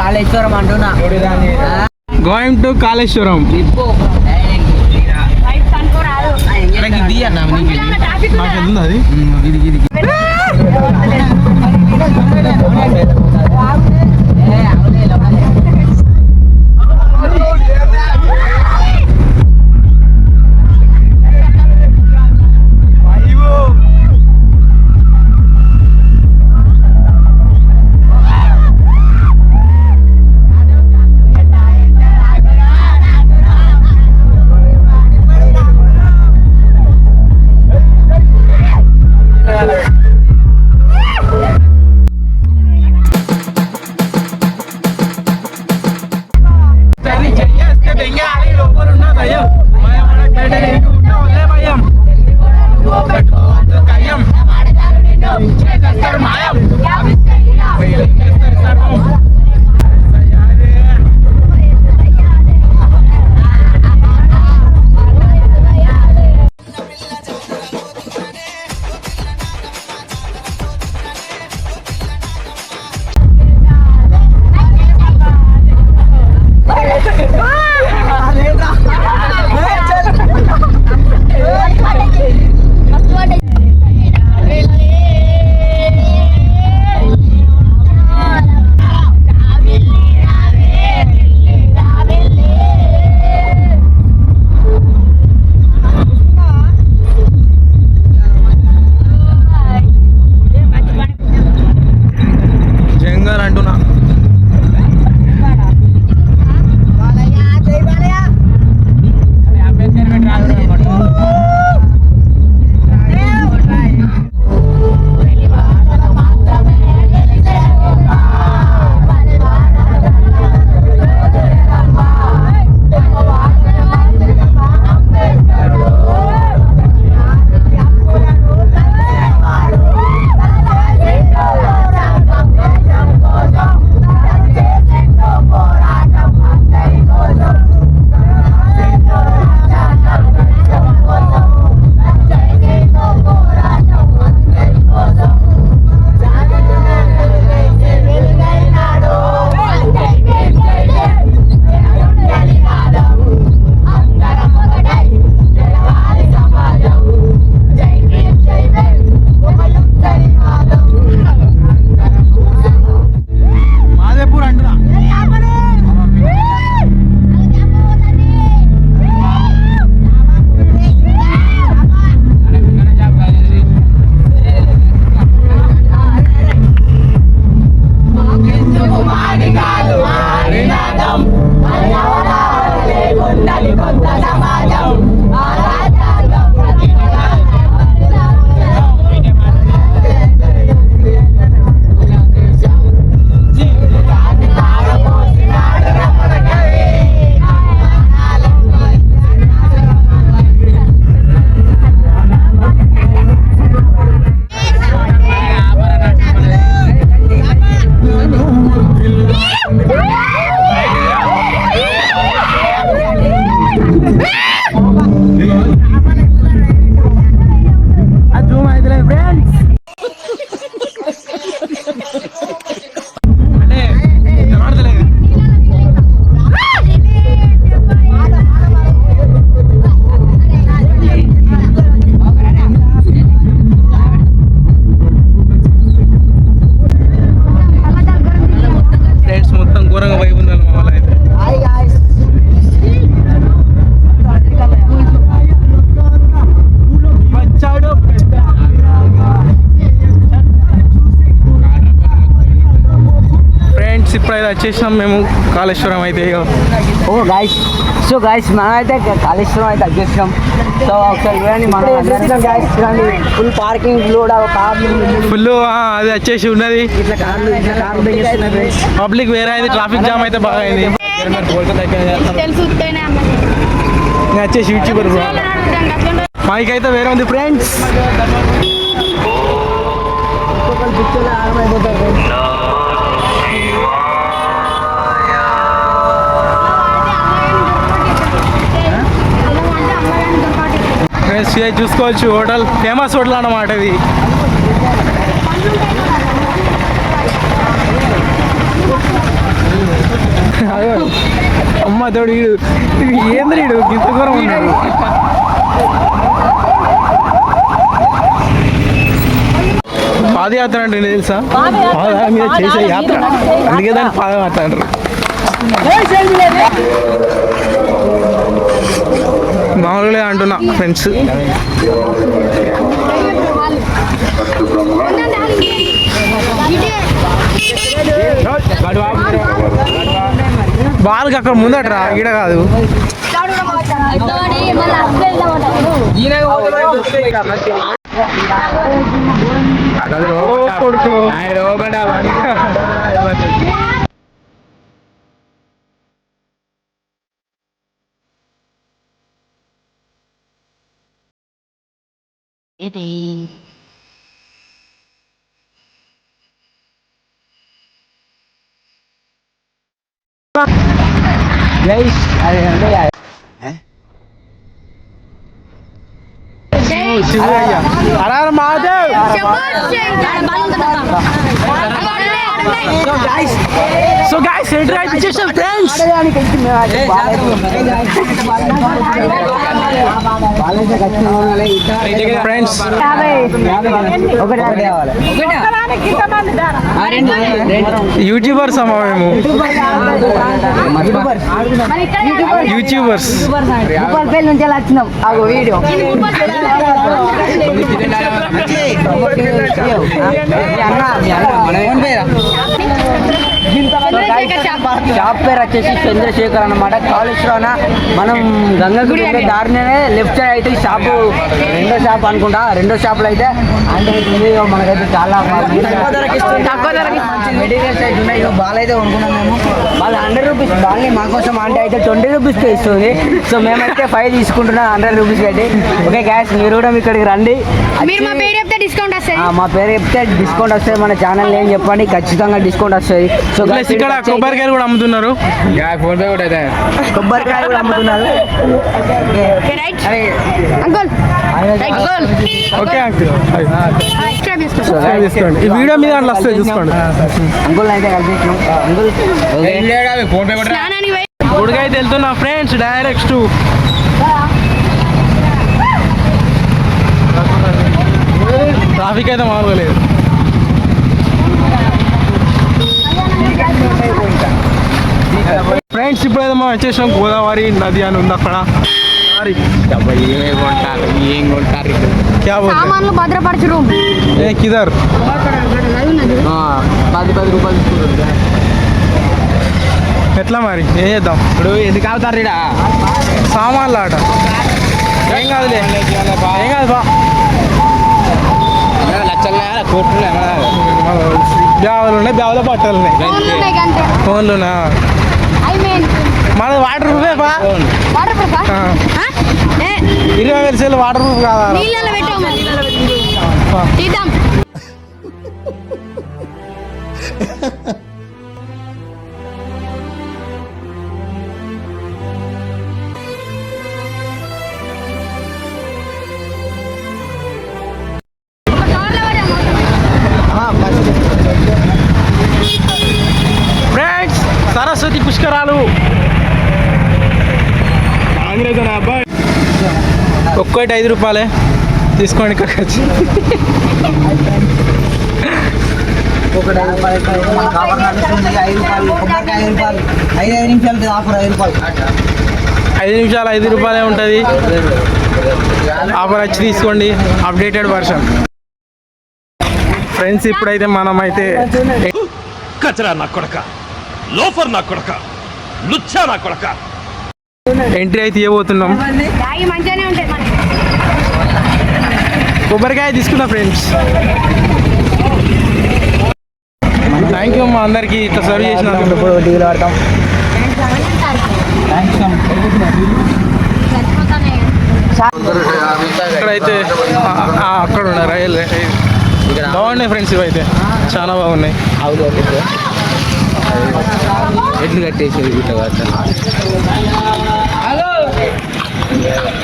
కాళేశ్వరం అంటున్నా. Going to Kaleshwaram. అది? Zoom వచ్చేసినాం మేము కాళేశ్వరం అయితే ఓ గాయస్ సో గాయస్ మనం అయితే కాళేశ్వరం అయితే వచ్చేసాం. సో ఒకసారి చూడండి మనం అందరం గాయస్ చూడండి. ఫుల్ పార్కింగ్ లోడ్ కార్లు ఫుల్ అది వచ్చేసి ఉన్నది. ఇట్లా కార్లు ఇట్లా కార్లు తెగిస్తున్నాయి పబ్లిక్ వేరే అయింది ట్రాఫిక్ జామ్ అయితే బాగా అయింది. వచ్చేసి యూట్యూబర్ మైక్ అయితే వేరే ఉంది ఫ్రెండ్స్ చూసుకోవచ్చు. హోటల్ ఫేమస్ హోటల్ అన్నమాట ఇది. అమ్మ తోడు వీడు ఏంద్రీ గింత దూరం ఉన్నాడు. పాదయాత్ర అంటే తెలుసా? మీద చేసే యాత్ర. అందుకే దాన్ని పాదయాత్ర అంటారు. మామూలుగా అంటున్నా ఫ్రెండ్స్. బాల్కి అక్కడ ముందట్రా ఈడ కాదు. కొడుకు. ఇది గైస్ అదే అంటే శివయ్య అరా మాధవ్ సో గైస్ ఎంటర్ అయితే ఫ్రెండ్స్ ఆడడానికి అయితే మేము అయితే బాగాలేదు. బాగాలేదు ఖచ్చితంగా ఉండాలి. ఇంకా ఫ్రెండ్స్ ఒకటి ఒకటి కావాలి ఆ, రెండు, రెండు. యూట్యూబర్స్ అమ్మ మేము యూట్యూబర్స్. యూట్యూబర్స్ భూపాలపల్లి నుంచి అలా వచ్చినాం ఆ వీడియో షాప్ పేరు వచ్చేసి చంద్రశేఖర్ అన్నమాట కాళేశ్వరాన మనం గంగగుడి దారినే లెఫ్ట్ సైడ్ అయితే షాప్ షాపు రెండో షాప్ అనుకుంటా రెండో షాప్లో అయితే అంటే ఉంది మనకైతే చాలా మెటీరియల్స్ అయితే ఉన్నాయి బాల్ అయితే కొనుక్కున్నాం మేము వాళ్ళు హండ్రెడ్ రూపీస్ బాల్ని మాకోసం అంటే అయితే ట్వంటీ రూపీస్కి ఇస్తుంది సో మేమైతే ఫైవ్ తీసుకుంటున్నాం హండ్రెడ్ రూపీస్ అయితే ఓకే గ్యాస్ మీరు కూడా ఇక్కడికి రండి మీరు మా డిస్కౌంట్ వస్తుంది? ఆ, మా పేరు చెప్తే డిస్కౌంట్ వస్తుంది మన ఛానల్ ఏం చెప్పండి ఖచ్చితంగా డిస్కౌంట్ వస్తుంది. సో ప్లస్ ఇక్కడ కొబ్బరికాయలు కూడా అమ్ముతున్నారు. కూడా అమ్ముతున్నారు. అంకుల్ ఓకే ఈ వీడియో మీద వస్తుంది చూసుకోండి. అంకుల్ అయితే అంకుల్ పోయి గుడికైతే వెళ్తున్నా ఫ్రెండ్స్ డైరెక్ట్ ట్రాఫిక్ అయితే మామూలుగా లేదు. ఫ్రెండ్స్ ఇప్పుడైతే మనం వచ్చేసాం గోదావరి నది అని ఉంది అక్కడ. సామాన్లు భద్రపరచుడు ఏ కిదర్. పది పది రూపాయలు ఎట్లా మరి? ఏం చేద్దాం? ఇప్పుడు ఎందుకు ఇడా సామాన్లు ఆట. ఏం కాదులే. ఏం కాదు బా. కోట్లు బ్యాగులు ఉన్నాయి బ్యాగులో బట్టలు ఉన్నాయి ఫోన్లునా మీన్. వాటర్ ప్రూఫే బా వాటర్ ప్రూఫ్ ఆ. ఇరవై వేల సేలు వాటర్ ప్రూఫ్ కాదా తీద్దాం. ఒక్కటి ఐదు రూపాయలే. తీసుకోండి ఇక్కడికి వచ్చి. ఒకటి ఐదు రూపాయలు ఐదు రూపాయలు ఐదు రూపాయలు ఐదు ఐదు నిమిషాలు ఆఫర్ ఐదు రూపాయలు ఐదు నిమిషాలు ఐదు రూపాయలే ఉంటుంది. ఆఫర్ వచ్చి తీసుకోండి. Updated version. ఫ్రెండ్స్ ఇప్పుడైతే మనం అయితే కచరా నా కొడక లోఫర్ నా కొడక లుచ్చా నా కొడక. ఎంట్రీ అయితే ఇవ్వబోతున్నాం. కొబ్బరికాయ తీసుకున్నా ఫ్రెండ్స్ థ్యాంక్ యూ మా అందరికి ఇట్లా సర్వ్ చేసినందుకు. ఇప్పుడు డీల్ పడతాం ఇక్కడైతే అక్కడ ఉన్నాయి రైలు. బాగున్నాయి ఫ్రెండ్స్ ఇవైతే. చాలా బాగున్నాయి. ఎట్లు కట్టేసేది ఇట్లా